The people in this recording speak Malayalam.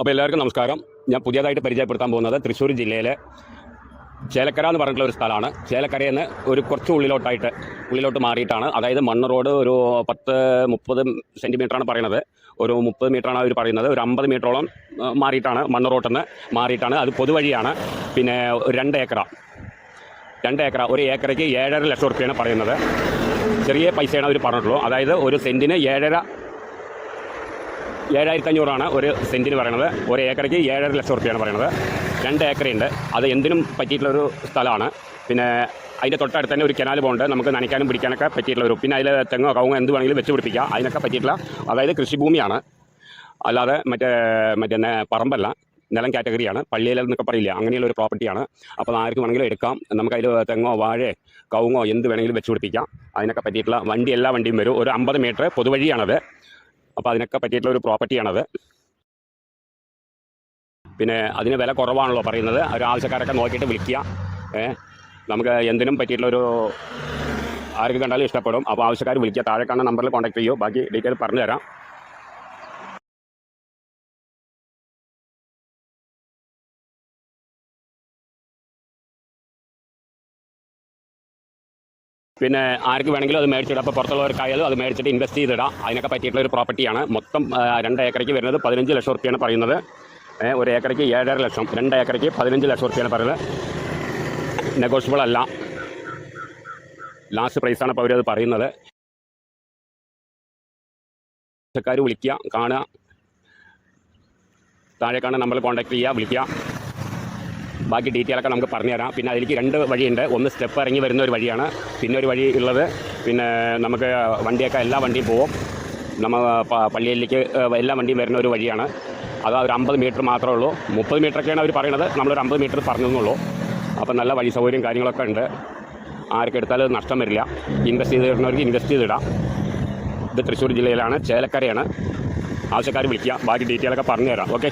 അപ്പോൾ എല്ലാവർക്കും നമസ്കാരം. ഞാൻ പുതിയതായിട്ട് പരിചയപ്പെടുത്താൻ പോകുന്നത് തൃശ്ശൂർ ജില്ലയിലെ ചേലക്കര എന്ന് പറഞ്ഞിട്ടുള്ള ഒരു സ്ഥലമാണ്. ചേലക്കരയിൽ നിന്ന് ഒരു കുറച്ച് ഉള്ളിലോട്ടായിട്ട് ഉള്ളിലോട്ട് മാറിയിട്ടാണ്. അതായത് മണ്ണ് റോഡ് ഒരു പത്ത് മുപ്പത് സെന്റിമീറ്ററാണ് പറയുന്നത്. ഒരു മുപ്പത് മീറ്ററാണ് അവർ പറയുന്നത്. ഒരു അമ്പത് മീറ്ററോളം മാറിയിട്ടാണ് മണ്ണ് റോട്ടിൽ നിന്ന് മാറിയിട്ടാണ്. അത് പൊതുവഴിയാണ്. പിന്നെ രണ്ട് ഏക്കറ. രണ്ട് ഏക്കറ. ഒരു ഏക്കറയ്ക്ക് ഏഴര ലക്ഷം റുപ്യാണ് പറയുന്നത്. ചെറിയ പൈസയാണ് അവർ പറഞ്ഞിട്ടുള്ളൂ. അതായത് ഒരു സെന്റിന് ഏഴര ഏഴായിരത്തി അഞ്ഞൂറാണ് ഒരു സെന്റിന് പറയണത് ഒരു ഏക്കറയ്ക്ക് ഏഴര ലക്ഷം റുപ്യാണ് പറയണത് രണ്ട് ഏക്കറയുണ്ട് അത് എന്തിനും പറ്റിയിട്ടുള്ളൊരു സ്ഥലമാണ്. പിന്നെ അതിന്റെ തൊട്ടടുത്ത് തന്നെ ഒരു കനാൽ പോകുന്നുണ്ട് നമുക്ക് നനയ്ക്കാനും പിടിക്കാനൊക്കെ പറ്റിയിട്ടുള്ള ഒരു പിന്നെ അതിൽ തെങ്ങോ കവുങ്ങോ എന്ത് വേണമെങ്കിലും വെച്ച് പിടിപ്പിക്കാം. അതിനൊക്കെ പറ്റിയിട്ടുള്ള അതായത് കൃഷിഭൂമിയാണ്. അല്ലാതെ മറ്റേ മറ്റേ പറമ്പല്ല. നിലം കാറ്റഗറിയാണ്. പള്ളിയിൽ എന്നൊക്കെ പറയില്ല? അങ്ങനെയുള്ള ഒരു പ്രോപ്പർട്ടിയാണ്. അപ്പോൾ ആർക്ക് വേണമെങ്കിലും എടുക്കാം. നമുക്ക് അതിൽ തെങ്ങോ വാഴയോ കവുങ്ങോ എന്ത് വേണമെങ്കിലും വെച്ച് പിടിപ്പിക്കാം. അതിനൊക്കെ പറ്റിയിട്ടുള്ള വണ്ടി എല്ലാ വണ്ടിയും വരും. ഒരു അമ്പത് മീറ്റർ പൊതുവഴിയാണത്. അപ്പോൾ അതിനൊക്കെ പറ്റിയിട്ടുള്ള ഒരു പ്രോപ്പർട്ടിയാണത് പിന്നെ അതിന് വില കുറവാണല്ലോ പറയുന്നത്. ഒരു ആവശ്യക്കാരൊക്കെ നോക്കിയിട്ട് വിളിക്കുക. നമുക്ക് എന്തിനും പറ്റിയിട്ടുള്ളൊരു ആർക്ക് കണ്ടാലും ഇഷ്ടപ്പെടും. അപ്പോൾ ആവശ്യക്കാർ വിളിക്കുക. താഴെ കാണുന്ന നമ്പറിൽ കോൺടാക്ട് ചെയ്യൂ. ബാക്കി ഡീറ്റെയിൽ പറഞ്ഞു തരാം പിന്നെ ആർക്ക് വേണമെങ്കിലും അത് മേടിച്ചിടാം. അപ്പോൾ പുറത്തുള്ളവർക്കായാലും അത് മേടിച്ചിട്ട് ഇൻവെസ്റ്റ് ചെയ്തിടാം. അതിനൊക്കെ പറ്റിയിട്ടുള്ള ഒരു പ്രോപ്പർട്ടിയാണ് മൊത്തം രണ്ട് ഏക്കറയ്ക്ക് വരുന്നത് പതിനഞ്ച് ലക്ഷം റുപ്യാണ് പറയുന്നത്. ഒരു ഏക്കറയ്ക്ക് ഏഴര ലക്ഷം. രണ്ട് ഏക്കറയ്ക്ക് പതിനഞ്ച് ലക്ഷം റുപ്യാണ് പറയുന്നത്. നെഗോഷ്യബിൾ അല്ല. ലാസ്റ്റ് പ്രൈസാണ് അപ്പോൾ അവരത് പറയുന്നത്. ആവശ്യക്കാർ വിളിക്കുക കാണുക. താഴെ കാണുക നമ്മൾ കോൺടാക്ട് ചെയ്യുക വിളിക്കുക. ബാക്കി ഡീറ്റെയിൽ ഒക്കെ നമുക്ക് പറഞ്ഞു തരാം പിന്നെ അതിലേക്ക് രണ്ട് വഴിയുണ്ട്. ഒന്ന് സ്റ്റെപ്പ് ഇറങ്ങി വരുന്ന ഒരു വഴിയാണ്. പിന്നെ ഒരു വഴി ഉള്ളത്. പിന്നെ നമുക്ക് വണ്ടിയൊക്കെ എല്ലാ വണ്ടിയും പോവും. നമ്മൾ പള്ളിയിലേക്ക് എല്ലാ വണ്ടിയും വരുന്ന ഒരു വഴിയാണ്. അത് ഒരു അമ്പത് മീറ്റർ മാത്രമേ ഉള്ളൂ. മുപ്പത് മീറ്ററൊക്കെയാണ് അവർ പറയുന്നത് നമ്മളൊരു അമ്പത് മീറ്റർ പറഞ്ഞതെന്നുള്ളൂ അപ്പോൾ നല്ല വഴി സൗകര്യം കാര്യങ്ങളൊക്കെ ഉണ്ട്. ആർക്ക് എടുത്താലും നഷ്ടം വരില്ല. ഇൻവെസ്റ്റ് ചെയ്ത് തരുന്നവർക്ക് ഇൻവെസ്റ്റ് ചെയ്തിടാം ഇത് തൃശ്ശൂർ ജില്ലയിലാണ്. ചേലക്കരയാണ്. ആവശ്യക്കാർ വിളിക്കുക. ബാക്കി ഡീറ്റെയിലൊക്കെ പറഞ്ഞു തരാം ഓക്കെ?